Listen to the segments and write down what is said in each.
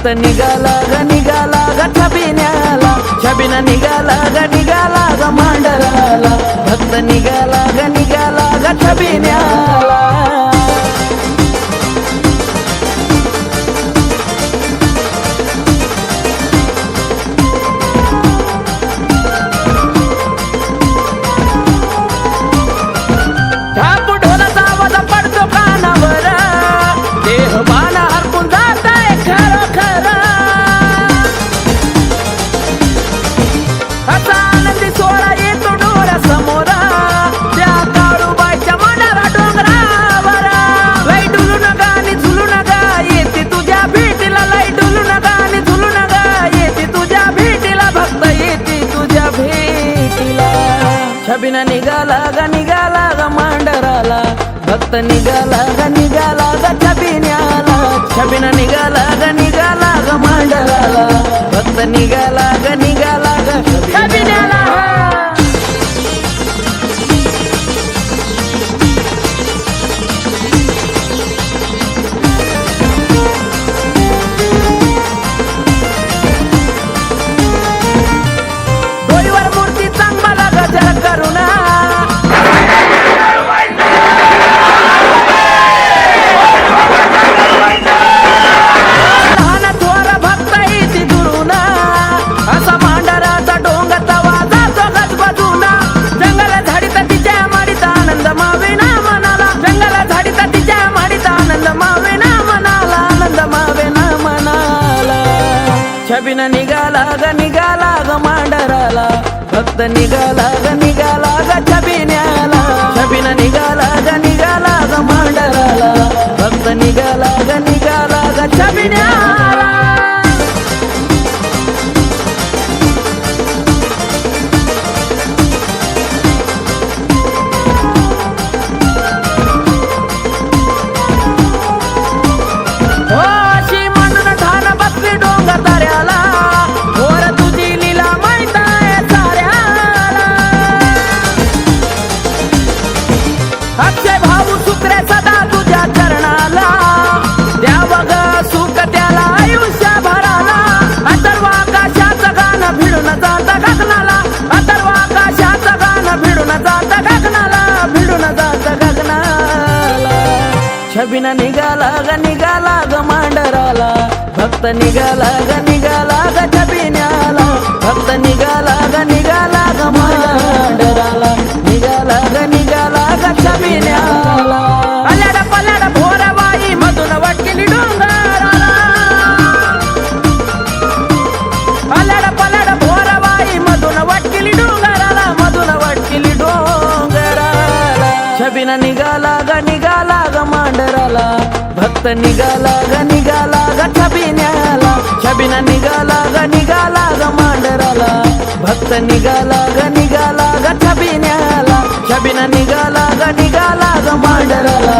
आता निघाला ग निघाला ग छबिन्याला. छबिना निघाला ग निघाला ग मांडराला. भक्त निघाला ग निघाला ग छबिन्या छबिना निघाला ग निघाला ग मांडराला भक्त निघाला ग निघाला ग छबिन्याला छबिना निघाला ग निघाला ग मांडराला भक्त निघाला ग निघाला ग छबिन्याला भक्त निघाला ग छबिना निघाला ग निघाला ग मांडराला भक्त निघाला ग निघाला ग छबिन्याला भक्त निघाला ग निघाला ग मांडराला निघाला ग निघाला ग छबिन्याला पल्याड पल्याड भोरवाई मधून वटकेली डोंगराला पल्याड पल्याड भोरवाई भक्त निघाला ग निघाला ग छबिन्याला छबिना निघाला ग निघाला ग मांडराला भक्त निघाला ग निघाला ग छबिन्याला छबिना निघाला ग निघाला ग मांडराला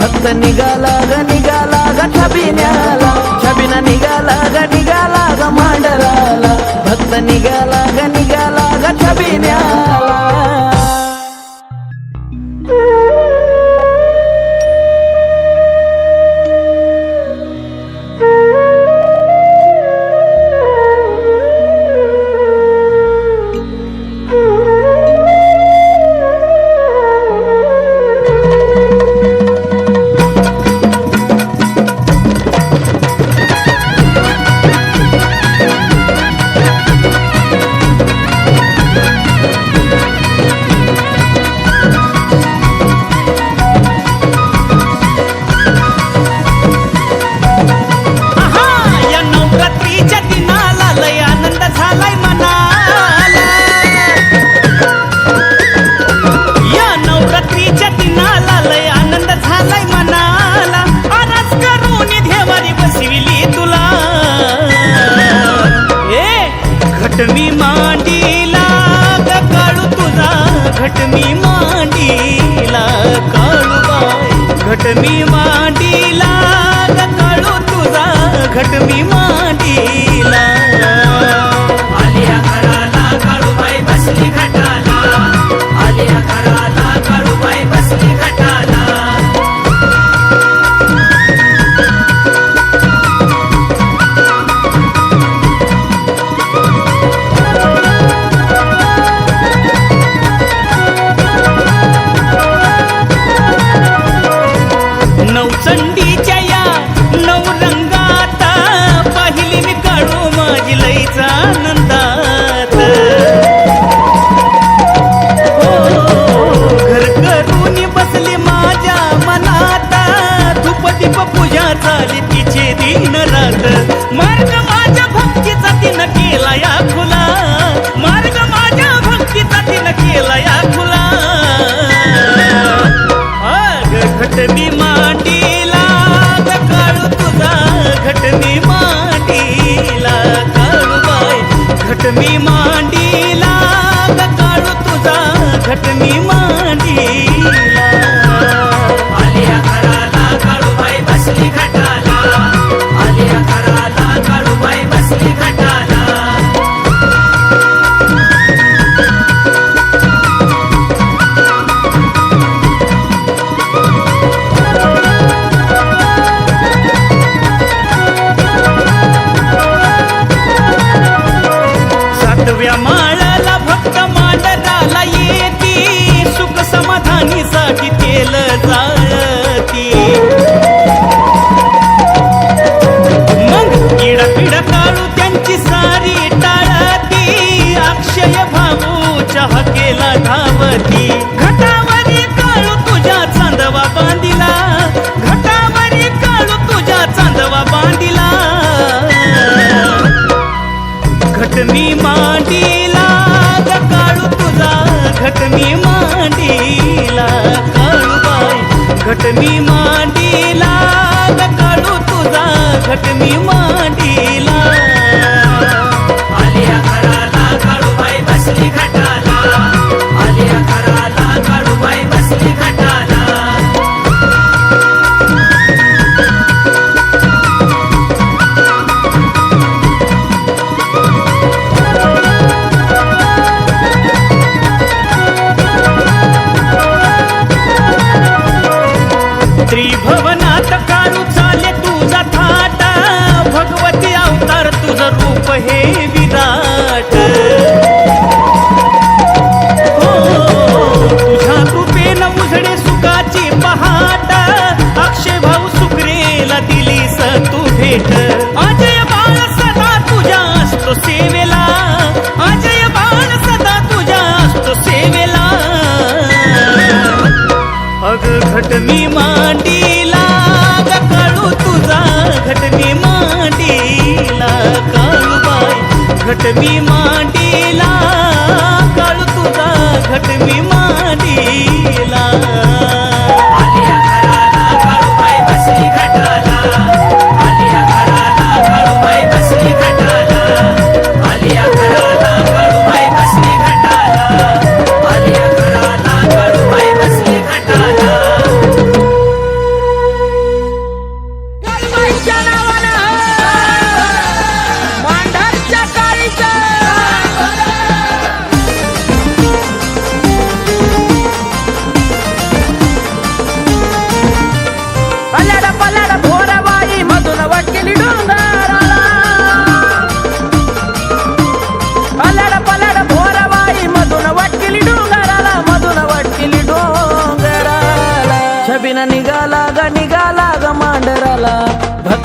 भक्त निघाला ग निघाला ग छबिन्याला छबिना निघाला ग निघाला ग मांडराला भक्त निघाला ग निघाला ग छबिन्याला घटमी मांडीला मांडीला काळू तुझा घटनी मांडीला. काळूबाई घटनी मांडीला काळू तुझा घटनी मांडीला. आलिया घराला काळूबाई घटनी मांडीला काळू तुझा घटनी मांडीला काळूबाई घटनी मांडीला काळू तुझा घटनी मांडीला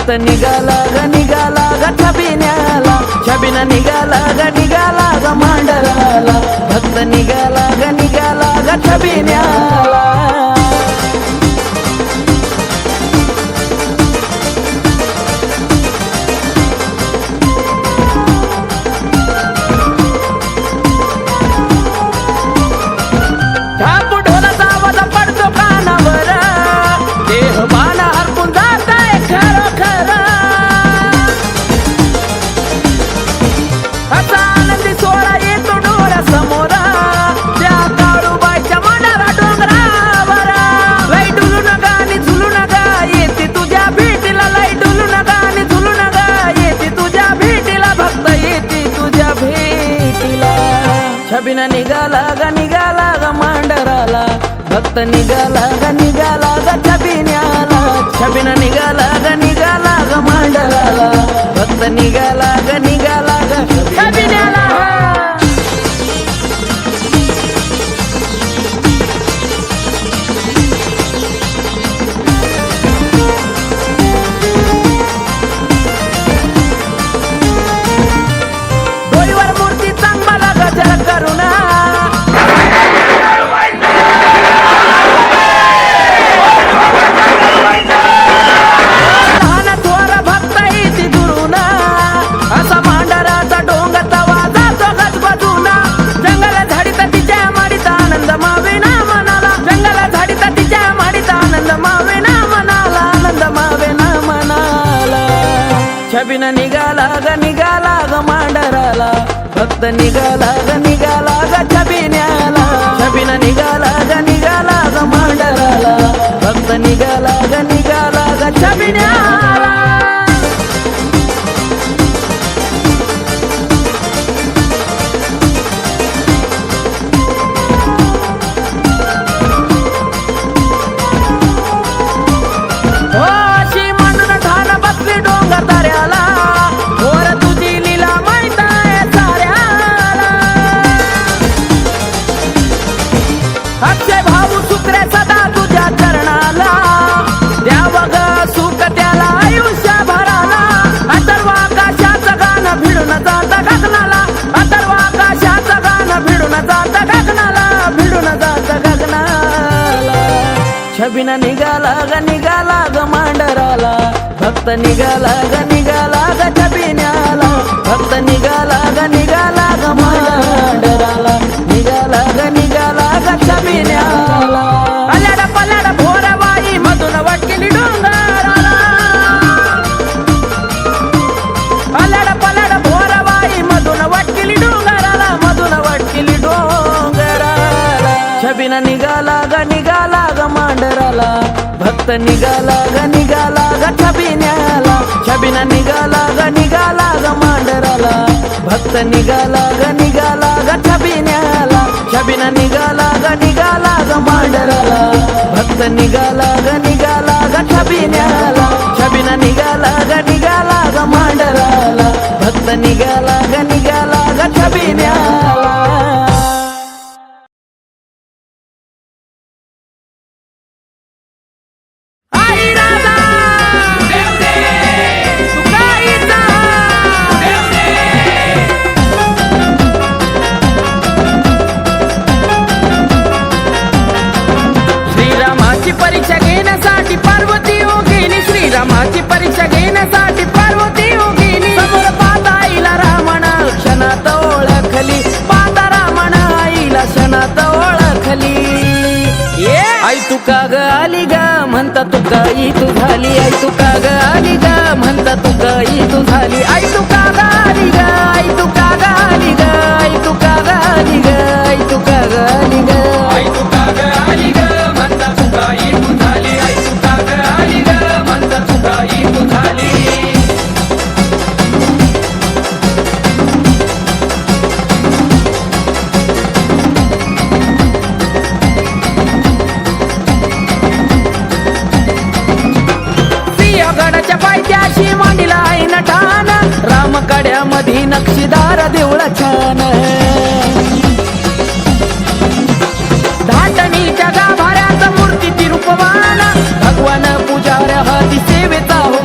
मस्त निघाला ग निघाला ग छबिन्याला. छबिना निघाला ग निघाला ग मांडराला. भक्त निघाला ग निघाला ग छबिन्याला. नबीन निघाला ग निघाला ग मांडराला. भक्त निघाला ग निघाला ग छबिन्याला. छबिना निघाला ग निघाला ग मांडराला. भक्त निघाला ग निघाला ग छबिन्याला. छबिन निघाला ग निघाला ग मांडराला. भक्त निघाला ग निघाला ग छबिन्याला भक्त निघाला ग निघाला ग मांडराला. निघाला ग निघाला ग छबिन्याला डोंगराला छबिना निघाला ग निघाला ग मांडराला. भक्त निघाला ग निघाला ग छबिन्याला छबिना निघाला ग निघाला ग मांडराला. भक्त निघाला ग निघाला ग छबिन्याला छबिना निघाला ग निघाला ग मांडराला. भक्त निघाला ग निघाला ग छबिन्याला छबिना निघाला ग निघाला ग मांडराला. भक्त निघाला ग निघाला ग छबिन्याला तू का ग आली गा म्हणता तू गाई तू झाली. आई तू छान धाटणीच्या गाभाऱ्यात मूर्ती ती रूपवान भगवान पुजार हाती सेवेचा हो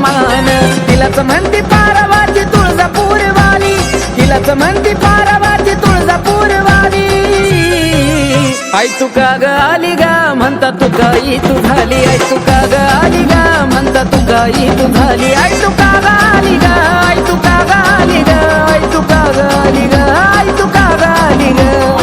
तिलाच म्हणती पारवाची तुळजापूर वाली तिलाच म्हणती पारवाची तुळजापूर वाली आई तू का ग आली गा? म्हणता तू काही तू झाली? आई तू का ग आली गा? म्हणता तू काही तू झाली? आई तू का ग आली गा? आई तू का ग आली गा? आई तू का ग आई ग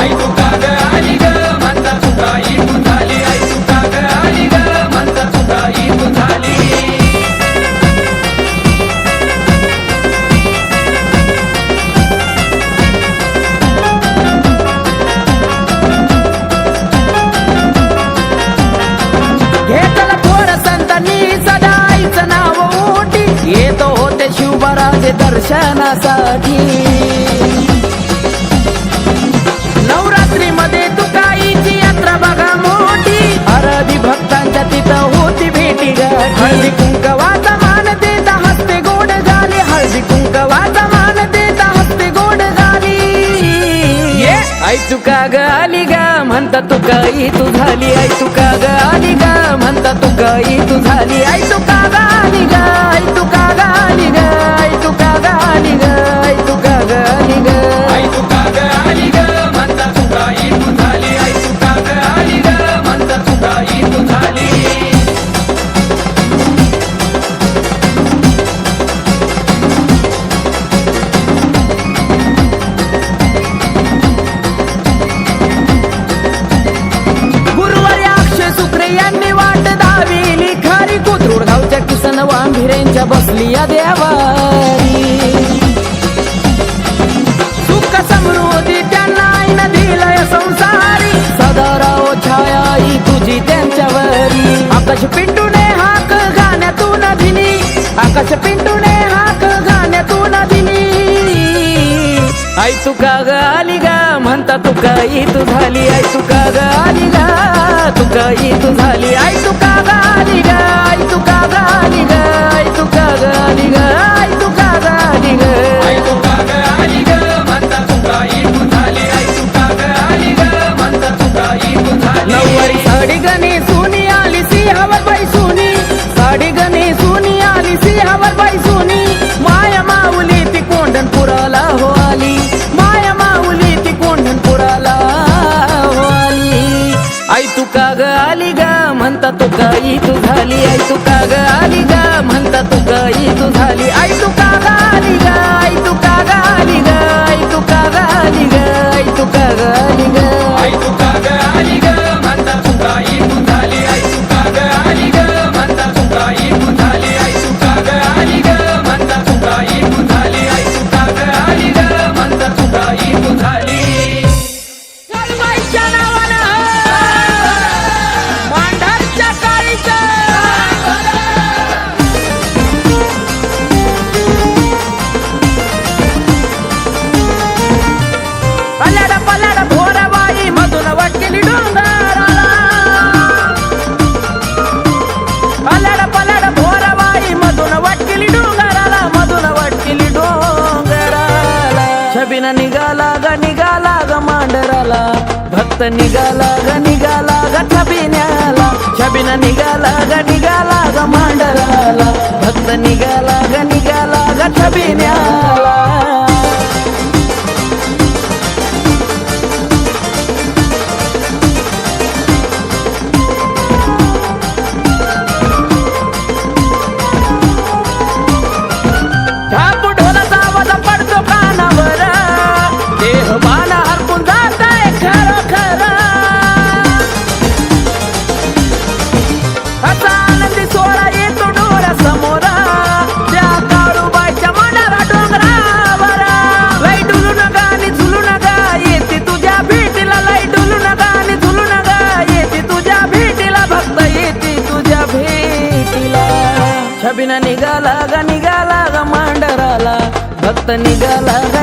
म्हणता तू काही तू झाली आई तू का ग आली का म्हणता तू काही वांभिरेंच्या बसली या देवारी. सुख समृद्धी त्यांना न दिलय संसारी. सदा राव छाया ही तुझी त्यांच्यावरी. आकाश पिंटूने हाक गाण्यातून दिली. आकाश पिंटूने हाक गाण्यातून नदिनी आई तुका ग आली गा? म्हणता तुका ई तू झाली? आई तुका ग आली गा? तुका ई तू झाली? आई तुका ग आली तू गाई तू झाली आई तू का ग आली गा म्हणता तू गाई तू झाली आई तू का आली गा मस्त निघालाग निघालाग छबिन्याला छबिन निघालाग निघालाग मांडराला भक्त निघालाग निघालाग छबिन्याला निघाला